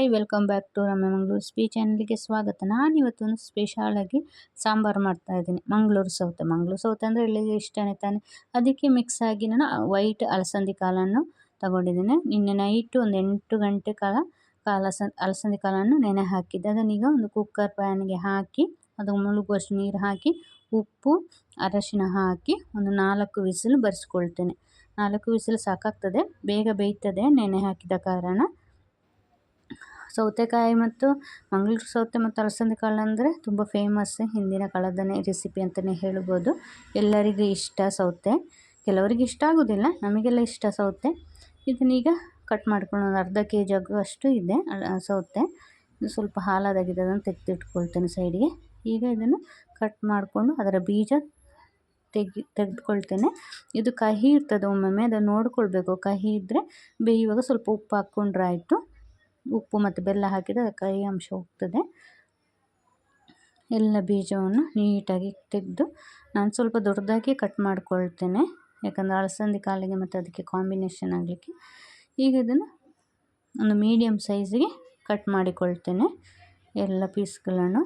Hi welcome back to ನಮ್ಮ ಮಂಗಳೂರು ಸ್ಪೀ ಚಾನಲ್ಗೆ ಸ್ವಾಗತ. ನಾನು ಇವತ್ತೊಂದು ಸ್ಪೆಷಾಲಾಗಿ ಸಾಂಬಾರು ಮಾಡ್ತಾ ಇದ್ದೀನಿ. ಮಂಗಳೂರು ಸೌತೆ. ಮಂಗಳೂರು ಸೌತೆ ಅಂದರೆ ಎಲ್ಲಿಗೆ ಇಷ್ಟನೇ ತಾನೆ. ಅದಕ್ಕೆ ಮಿಕ್ಸ್ ಆಗಿ ನಾನು ವೈಟ್ ಅಲಸಂದಿ ಕಾಳನ್ನು ತಗೊಂಡಿದ್ದೀನಿ. ನಿನ್ನೆ ನೈಟು ಒಂದು ಎಂಟು ಗಂಟೆ ಕಾಲ ಕಾಲಸ ಅಲಸಂದಿ ಕಾಳನ್ನು ನೆನೆ ಹಾಕಿದ್ದೆ. ಅದನ್ನೀಗ ಒಂದು ಕುಕ್ಕರ್ ಪ್ಯಾನ್ಗೆ ಹಾಕಿ ಅದು ಮುಳುಗುವಷ್ಟು ನೀರು ಹಾಕಿ, ಉಪ್ಪು, ಅರಶಿನ ಹಾಕಿ ಒಂದು ನಾಲ್ಕು ವಿಸಿಲು ಬರೆಸ್ಕೊಳ್ತೇನೆ. ನಾಲ್ಕು ವಿಸಿಲು ಸಾಕಾಗ್ತದೆ. ಬೇಗ ಬೇಯ್ತದೆ. ನೆನೆ ಹಾಕಿದ ಕಾರಣ ಸೌತೆಕಾಯಿ ಮತ್ತು ಮಂಗಳೂರು ಸೌತೆ ಮತ್ತು ಅಲಸಂದೆ ಕಾಳು ಅಂದರೆ ತುಂಬ ಫೇಮಸ್ ಹಿಂದಿನ ಕಾಲದನೇ ರೆಸಿಪಿ ಅಂತಲೇ ಹೇಳ್ಬೋದು. ಎಲ್ಲರಿಗೂ ಇಷ್ಟ ಸೌತೆ. ಕೆಲವರಿಗೆ ಇಷ್ಟ ಆಗೋದಿಲ್ಲ, ನಮಗೆಲ್ಲ ಇಷ್ಟ ಸೌತೆ. ಇದನ್ನೀಗ ಕಟ್ ಮಾಡ್ಕೊಂಡು ಒಂದು ಅರ್ಧ ಕೆ ಜಿ ಅಷ್ಟು ಇದೆ ಸೌತೆ. ಸ್ವಲ್ಪ ಹಾಲಾದಾಗಿದೆ ಅದನ್ನು ತೆಗೆದಿಟ್ಕೊಳ್ತೇನೆ ಸೈಡಿಗೆ ಈಗ ಇದನ್ನು ಕಟ್ ಮಾಡಿಕೊಂಡು ಅದರ ಬೀಜ ತೆಗಿ, ತೆಗೆದುಕೊಳ್ತೇನೆ. ಇದು ಕಹಿ ಇರ್ತದೆ ಒಮ್ಮೊಮ್ಮೆ, ಅದನ್ನು ನೋಡ್ಕೊಳ್ಬೇಕು. ಕಹಿ ಇದ್ದರೆ ಬೇಯುವಾಗ ಸ್ವಲ್ಪ ಉಪ್ಪು ಹಾಕ್ಕೊಂಡ್ರೆ ಆಯಿತು ಉಪ್ಪು ಮತ್ತು ಬೆಲ್ಲ ಹಾಕಿದರೆ ಕೈ ಅಂಶ ಹೋಗ್ತದೆ. ಎಲ್ಲ ಬೀಜವನ್ನು ನೀಟಾಗಿ ತೆಗೆದು ನಾನು ಸ್ವಲ್ಪ ದೊಡ್ಡದಾಗಿ ಕಟ್ ಮಾಡ್ಕೊಳ್ತೇನೆ. ಯಾಕಂದರೆ ಅಲಸಂದಿ ಕಾಲಿಗೆ ಮತ್ತು ಅದಕ್ಕೆ ಕಾಂಬಿನೇಷನ್ ಆಗಲಿಕ್ಕೆ. ಈಗ ಇದನ್ನು ಒಂದು ಮೀಡಿಯಮ್ ಸೈಜಿಗೆ ಕಟ್ ಮಾಡಿಕೊಳ್ತೇನೆ ಎಲ್ಲ ಪೀಸ್ಗಳನ್ನು.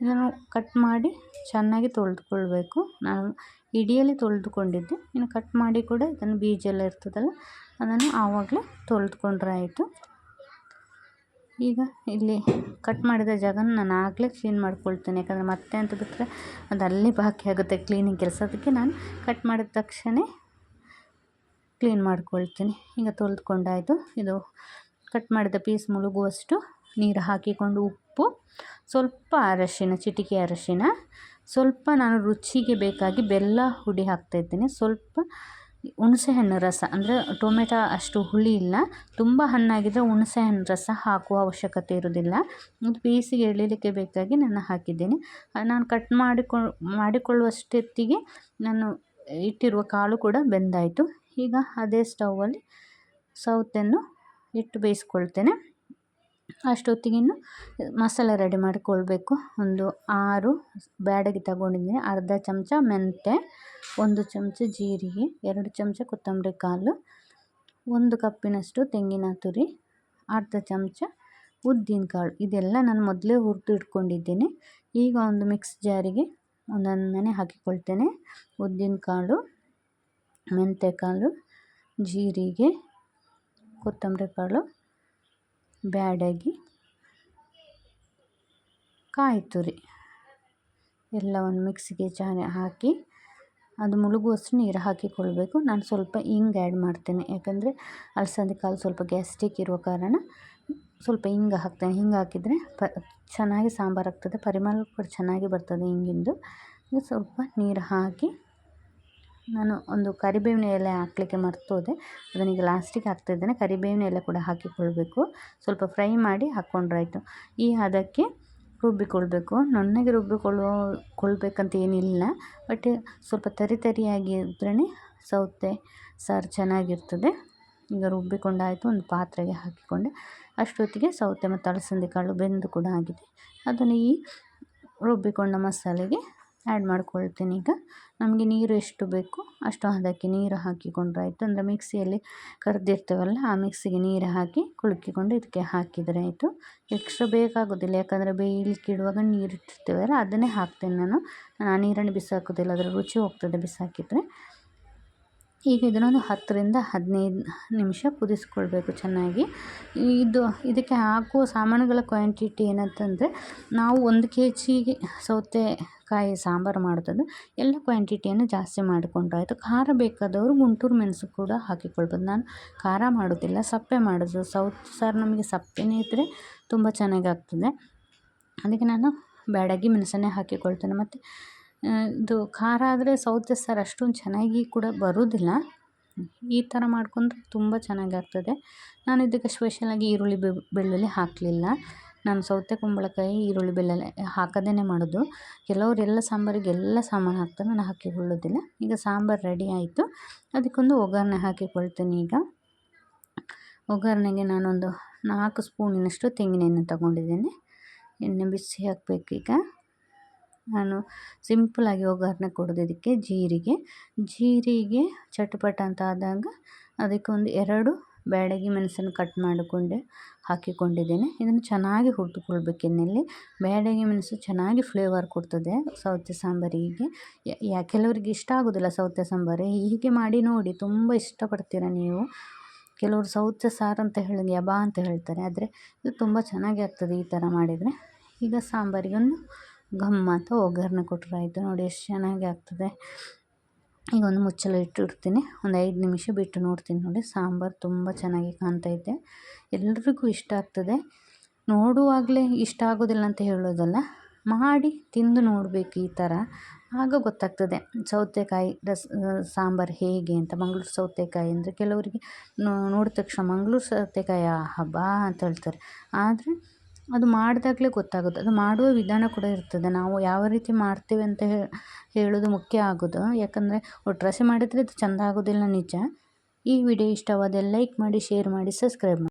ಇದನ್ನು ಕಟ್ ಮಾಡಿ ಚೆನ್ನಾಗಿ ತೊಳೆದುಕೊಳ್ಬೇಕು. ನಾನು ಇಡಿಯಲ್ಲಿ ತೊಳೆದುಕೊಂಡಿದ್ದೆ. ಇನ್ನು ಕಟ್ ಮಾಡಿ ಕೂಡ ಇದನ್ನು ಬೀಜ ಎಲ್ಲ ಇರ್ತದಲ್ಲ, ಅದನ್ನು ಆವಾಗಲೇ ತೊಳೆದುಕೊಂಡ್ರೆ ಆಯಿತು. ಈಗ ಇಲ್ಲಿ ಕಟ್ ಮಾಡಿದ ಜಾಗನ ನಾನು ಆಗಲೇ ಕ್ಲೀನ್ ಮಾಡ್ಕೊಳ್ತೇನೆ. ಯಾಕಂದರೆ ಮತ್ತೆ ಅಂತ ಬಿಟ್ಟರೆ ಅದು ಬಾಕಿ ಆಗುತ್ತೆ ಕ್ಲೀನಿಂಗ್ ಕೆಲಸ. ಅದಕ್ಕೆ ನಾನು ಕಟ್ ಮಾಡಿದ ತಕ್ಷಣ ಕ್ಲೀನ್ ಮಾಡ್ಕೊಳ್ತೀನಿ. ಈಗ ತೊಳೆದುಕೊಂಡಾಯಿತು. ಇದು ಕಟ್ ಮಾಡಿದ ಪೀಸ್ ಮುಳುಗುವಷ್ಟು ನೀರು ಹಾಕಿಕೊಂಡು ಉಪ್ಪು, ಸ್ವಲ್ಪ ಅರಶಿನ, ಚಿಟಿಕೆ ಅರಶಿನ, ಸ್ವಲ್ಪ ನಾನು ರುಚಿಗೆ ಬೇಕಾಗಿ ಬೆಲ್ಲ ಹುಡಿ ಹಾಕ್ತಾಯಿದ್ದೀನಿ ಸ್ವಲ್ಪ ಹುಣಸೆಹಣ್ಣು ರಸ, ಅಂದರೆ ಟೊಮೆಟೊ ಅಷ್ಟು ಹುಳಿ ಇಲ್ಲ. ತುಂಬ ಹಣ್ಣಾಗಿದ್ದರೆ ಹುಣಸೆಹಣ್ಣು ರಸ ಹಾಕುವ ಅವಶ್ಯಕತೆ ಇರೋದಿಲ್ಲ ಇದು ಪೀಸಿಗೆ ಎಳೀಲಿಕ್ಕೆ ಬೇಕಾಗಿ ನಾನು ಹಾಕಿದ್ದೀನಿ. ನಾನು ಕಟ್ ಮಾಡಿಕೊ, ಮಾಡಿಕೊಳ್ಳುವಷ್ಟೊತ್ತಿಗೆ ನಾನು ಇಟ್ಟಿರುವ ಕಾಳು ಕೂಡ ಬೆಂದಾಯಿತು. ಈಗ ಅದೇ ಸ್ಟವಲ್ಲಿ ಸೌತೆಯನ್ನು ಇಟ್ಟು ಬೇಯಿಸ್ಕೊಳ್ತೇನೆ. ಅಷ್ಟೊತ್ತಿಗಿನ್ನು ಮಸಾಲೆ ರೆಡಿ ಮಾಡಿಕೊಳ್ಬೇಕು. ಒಂದು ಆರು ಬ್ಯಾಡಗಿ ತಗೊಂಡಿದ್ದೀನಿ. ಅರ್ಧ ಚಮಚ ಮೆಂತ್ಯ, ಒಂದು ಚಮಚ ಜೀರಿಗೆ, ಎರಡು ಚಮಚ ಕೊತ್ತಂಬರಿ ಕಾಳು, ಒಂದು ಕಪ್ಪಿನಷ್ಟು ತೆಂಗಿನ ತುರಿ, ಅರ್ಧ ಚಮಚ ಉದ್ದಿನ ಕಾಳು. ಇದೆಲ್ಲ ನಾನು ಮೊದಲೇ ಹುರಿದು ಇಟ್ಕೊಂಡಿದ್ದೀನಿ. ಈಗ ಒಂದು ಮಿಕ್ಸ್ ಜಾರಿಗೆ ಒಂದೊಂದನೇ ಹಾಕಿಕೊಳ್ತೇನೆ. ಉದ್ದಿನ ಕಾಳು ಮೆಂತ್ಯಕಾಳು ಜೀರಿಗೆ, ಕೊತ್ತಂಬರಿ ಕಾಳು ಬ್ಯಾಡಗಿ ಕಾಯಿ ತುರಿ ಎಲ್ಲವನ್ನು ಮಿಕ್ಸಿಗೆ ಚಾನೆ ಹಾಕಿ ಅದು ಮುಳುಗುವಷ್ಟು ನೀರು ಹಾಕಿಕೊಳ್ಬೇಕು. ನಾನು ಸ್ವಲ್ಪ ಹಿಂಗೆ ಆ್ಯಡ್ ಮಾಡ್ತೇನೆ. ಯಾಕಂದರೆ ಅಲಸಂದೆ ಕಾಳು ಸ್ವಲ್ಪ ಗ್ಯಾಸ್ಟಿಕ್ ಇರುವ ಕಾರಣ ಸ್ವಲ್ಪ ಹಿಂಗೆ ಹಾಕ್ತೇನೆ. ಹಿಂಗೆ ಹಾಕಿದರೆ ಪ ಚೆನ್ನಾಗಿ ಸಾಂಬಾರು ಆಗ್ತದೆ. ಪರಿಮಳ ಕೂಡ ಚೆನ್ನಾಗಿ ಬರ್ತದೆ ಹಿಂಗಿಂದು ಸ್ವಲ್ಪ ನೀರು ಹಾಕಿ ನಾನು ಒಂದು ಕರಿಬೇವಿನ ಎಲೆ ಹಾಕಲಿಕ್ಕೆ ಮರ್ತೋದೆ. ಅದನ್ನೀಗ ಲಾಸ್ಟಿಗೆ ಹಾಕ್ತಾಯಿದ್ದೇನೆ ಕರಿಬೇವಿನ ಎಲೆ ಕೂಡ ಹಾಕಿಕೊಳ್ಬೇಕು. ಸ್ವಲ್ಪ ಫ್ರೈ ಮಾಡಿ ಹಾಕ್ಕೊಂಡ್ರಾಯಿತು ಈ ಹದಕ್ಕೆ ರುಬ್ಬಿಕೊಳ್ಬೇಕು. ನುಣ್ಣಗೆ ರುಬ್ಬಿಕೊಳ್ಳುವ ಕೊಳ್ಬೇಕಂತ ಏನಿಲ್ಲ. ಬಟ್ ಸ್ವಲ್ಪ ತರಿ ತರಿಯಾಗಿ ಇದ್ರೇ ಸೌತೆ, ಸಾರು ಚೆನ್ನಾಗಿರ್ತದೆ. ಈಗ ರುಬ್ಬಿಕೊಂಡಾಯಿತು ಒಂದು ಪಾತ್ರೆಗೆ ಹಾಕಿಕೊಂಡೆ. ಅಷ್ಟೊತ್ತಿಗೆ ಸೌತೆ ಮತ್ತು ಅಲಸಂದೆ ಕಾಳು ಬೆಂದು ಕೂಡ ಆಗಿದೆ. ಅದನ್ನು ಈ ರುಬ್ಬಿಕೊಂಡ ಮಸಾಲೆಗೆ ಆ್ಯಡ್ ಮಾಡ್ಕೊಳ್ತೀನಿ ಈಗ. ನಮಗೆ ನೀರು ಎಷ್ಟು ಬೇಕು ಅಷ್ಟು ಅದಕ್ಕೆ ನೀರು ಹಾಕಿಕೊಂಡ್ರೆ ಆಯಿತು. ಅಂದರೆ ಮಿಕ್ಸಿಯಲ್ಲಿ ಕರೆದಿರ್ತೇವಲ್ಲ, ಆ ಮಿಕ್ಸಿಗೆ ನೀರು ಹಾಕಿ ಕುಳುಕಿಕೊಂಡು ಇದಕ್ಕೆ ಹಾಕಿದರೆ ಆಯಿತು. ಎಕ್ಸ್ಟ್ರಾ ಬೇಕಾಗೋದಿಲ್ಲ, ಯಾಕಂದರೆ ಬೇಯಲಿಕ್ಕೆ ಇಡುವಾಗ ನೀರು ಇಟ್ಟಿರ್ತೇವಲ್ಲ, ಅದನ್ನೇ ಹಾಕ್ತೇನೆ ನಾನು. ನಾನು ನೀರನ್ನು ಬಿಸಾಕೋದಿಲ್ಲ, ಅದರ ರುಚಿ ಹೋಗ್ತದೆ ಬಿಸಾಕಿದರೆ. ಈಗ ಇದನ್ನೊಂದು ಹತ್ತರಿಂದ ಹದಿನೈದು ನಿಮಿಷ ಕುದಿಸ್ಕೊಳ್ಬೇಕು ಚೆನ್ನಾಗಿ. ಇದು, ಇದಕ್ಕೆ ಹಾಕುವ ಸಾಮಾನುಗಳ ಕ್ವಾಂಟಿಟಿ ಏನಂತಂದರೆ, ನಾವು ಒಂದು ಕೆ ಜಿಗೆ ಸೌತೆಕಾಯಿ ಸಾಂಬಾರು ಮಾಡೋದು ಎಲ್ಲ ಕ್ವಾಂಟಿಟಿಯನ್ನು ಜಾಸ್ತಿ ಮಾಡಿಕೊಂಡ್ರಾಯ್ತು ಖಾರ ಬೇಕಾದವರು ಗುಂಟೂರು ಮೆಣಸು ಕೂಡ ಹಾಕಿಕೊಳ್ಬೋದು. ನಾನು ಖಾರ ಮಾಡೋದಿಲ್ಲ, ಸಪ್ಪೆ ಮಾಡೋದು. ಸೌತ್ ಸಾರು ನಮಗೆ ಸಪ್ಪೆನೇ ಇದ್ದರೆ ತುಂಬ ಚೆನ್ನಾಗಿ ಆಗ್ತದೆ ಅದಕ್ಕೆ ನಾನು ಬ್ಯಾಡಗಿ ಮೆಣಸನ್ನೇ ಹಾಕಿಕೊಳ್ತೇನೆ. ಮತ್ತು ಇದು ಖಾರ ಆದರೆ ಸೌತೆ ಸಾರು ಅಷ್ಟೊಂದು ಚೆನ್ನಾಗಿ ಕೂಡ ಬರೋದಿಲ್ಲ. ಈ ಥರ ಮಾಡ್ಕೊಂಡ್ರೆ ತುಂಬ ಚೆನ್ನಾಗಿ ಆಗ್ತದೆ ನಾನು ಇದಕ್ಕೆ ಸ್ಪೆಷಲಾಗಿ ಈರುಳ್ಳಿ ಬೆಳ್ಳುಳ್ಳಿ ಹಾಕಲಿಲ್ಲ. ನಾನು ಸೌತೆ ಕುಂಬಳಕಾಯಿ, ಈರುಳ್ಳಿ ಬೆಳ್ಳುಳ್ಳಿ ಹಾಕದೇನೆ ಮಾಡೋದು. ಕೆಲವ್ರು ಎಲ್ಲ ಸಾಂಬಾರಿಗೆ ಎಲ್ಲ ಸಾಮಾನು ಹಾಕ್ತಾರೆ, ನಾನು ಹಾಕಿಕೊಳ್ಳೋದಿಲ್ಲ ಈಗ ಸಾಂಬಾರು ರೆಡಿ ಆಯಿತು. ಅದಕ್ಕೊಂದು ಒಗ್ಗರಣೆ ಹಾಕಿಕೊಳ್ತೀನಿ ಈಗ. ಒಗ್ಗರಣೆಗೆ ನಾನೊಂದು ನಾಲ್ಕು ಸ್ಪೂನಿನಷ್ಟು ತೆಂಗಿನ ಎಣ್ಣೆ ತಗೊಂಡಿದ್ದೇನೆ. ಎಣ್ಣೆ ಬಿಸಿ ಹಾಕಬೇಕೀಗ ನಾನು ಸಿಂಪಲಾಗಿ ಒಗ್ಗರಣೆ ಕೊಡೋದಿದ್ದಕ್ಕೆ ಜೀರಿಗೆ. ಜೀರಿಗೆ ಚಟಪಟ ಅಂತ ಆದಾಗ ಅದಕ್ಕೆ ಒಂದು ಎರಡು ಬ್ಯಾಡಗಿ ಮೆಣಸನ್ನು ಕಟ್ ಮಾಡಿಕೊಂಡೆ ಹಾಕಿಕೊಂಡಿದ್ದೇನೆ. ಇದನ್ನು ಚೆನ್ನಾಗಿ ಹುರಿದುಕೊಳ್ಬೇಕು ಎಣ್ಣೆಯಲ್ಲಿ ಬ್ಯಾಡಗಿ ಮೆಣಸು ಚೆನ್ನಾಗಿ ಫ್ಲೇವರ್ ಕೊಡ್ತದೆ ಸೌತೆ ಸಾಂಬಾರಿಗೆ. ಯಾ ಕೆಲವರಿಗೆ ಇಷ್ಟ ಆಗೋದಿಲ್ಲ ಸೌತೆ ಸಾಂಬಾರು. ಹೀಗೆ ಮಾಡಿ ನೋಡಿ, ತುಂಬ ಇಷ್ಟಪಡ್ತೀರ ನೀವು? ಕೆಲವರು ಸೌತೆ ಸಾರು ಅಂತ ಹೇಳಿ ಯಬಾ ಅಂತ ಹೇಳ್ತಾರೆ. ಆದರೆ ಇದು ತುಂಬ ಚೆನ್ನಾಗಿ ಆಗ್ತದೆ ಈ ಥರ ಮಾಡಿದರೆ. ಈಗ ಸಾಂಬಾರಿಗೊಂದು ಘಮ್ ಅಂತ ಒಗ್ಗರಣೆ ಕೊಟ್ಟರೆ ಆಯಿತು ನೋಡಿ, ಎಷ್ಟು ಚೆನ್ನಾಗಿ ಆಗ್ತದೆ. ಈಗ ಒಂದು ಮುಚ್ಚಳ ಇಟ್ಟಿರ್ತೀನಿ. ಒಂದು ಐದು ನಿಮಿಷ ಬಿಟ್ಟು ನೋಡ್ತೀನಿ ನೋಡಿ. ಸಾಂಬಾರು ತುಂಬ ಚೆನ್ನಾಗಿ ಕಾಣ್ತೈತೆ ಎಲ್ರಿಗೂ ಇಷ್ಟ ಆಗ್ತದೆ. ನೋಡುವಾಗಲೇ ಇಷ್ಟ ಆಗೋದಿಲ್ಲ ಅಂತ ಹೇಳೋದಲ್ಲ. ಮಾಡಿ ತಿಂದು ನೋಡಬೇಕು ಈ ಥರ. ಆಗ ಗೊತ್ತಾಗ್ತದೆ ಸೌತೆಕಾಯಿ ರಸ್, ಸಾಂಬಾರು ಹೇಗೆ ಅಂತ. ಮಂಗ್ಳೂರು ಸೌತೆಕಾಯಿ ಅಂದರೆ ಕೆಲವರಿಗೆ ನೋಡಿದ ತಕ್ಷಣ ಮಂಗ್ಳೂರು ಸೌತೆಕಾಯಿ ಹಬ್ಬ ಅಂತ ಹೇಳ್ತಾರೆ. ಆದರೆ ಅದು ಮಾಡಿದಾಗಲೇ ಗೊತ್ತಾಗುತ್ತೆ. ಅದು ಮಾಡುವ ವಿಧಾನ ಕೂಡ ಇರ್ತದೆ. ನಾವು ಯಾವ ರೀತಿ ಮಾಡ್ತೀವಿ ಅಂತ ಹೇಳೋದು ಮುಖ್ಯ ಆಗೋದು. ಯಾಕಂದರೆ ಒಟ್ರಾಸಿ ಮಾಡಿದರೆ ಅದು ಚೆಂದ ಆಗೋದಿಲ್ಲ ನಿಜ. ಈ ವಿಡಿಯೋ ಇಷ್ಟವಾದರೆ ಲೈಕ್ ಮಾಡಿ, ಶೇರ್ ಮಾಡಿ, ಸಬ್ಸ್ಕ್ರೈಬ್ ಮಾಡಿ.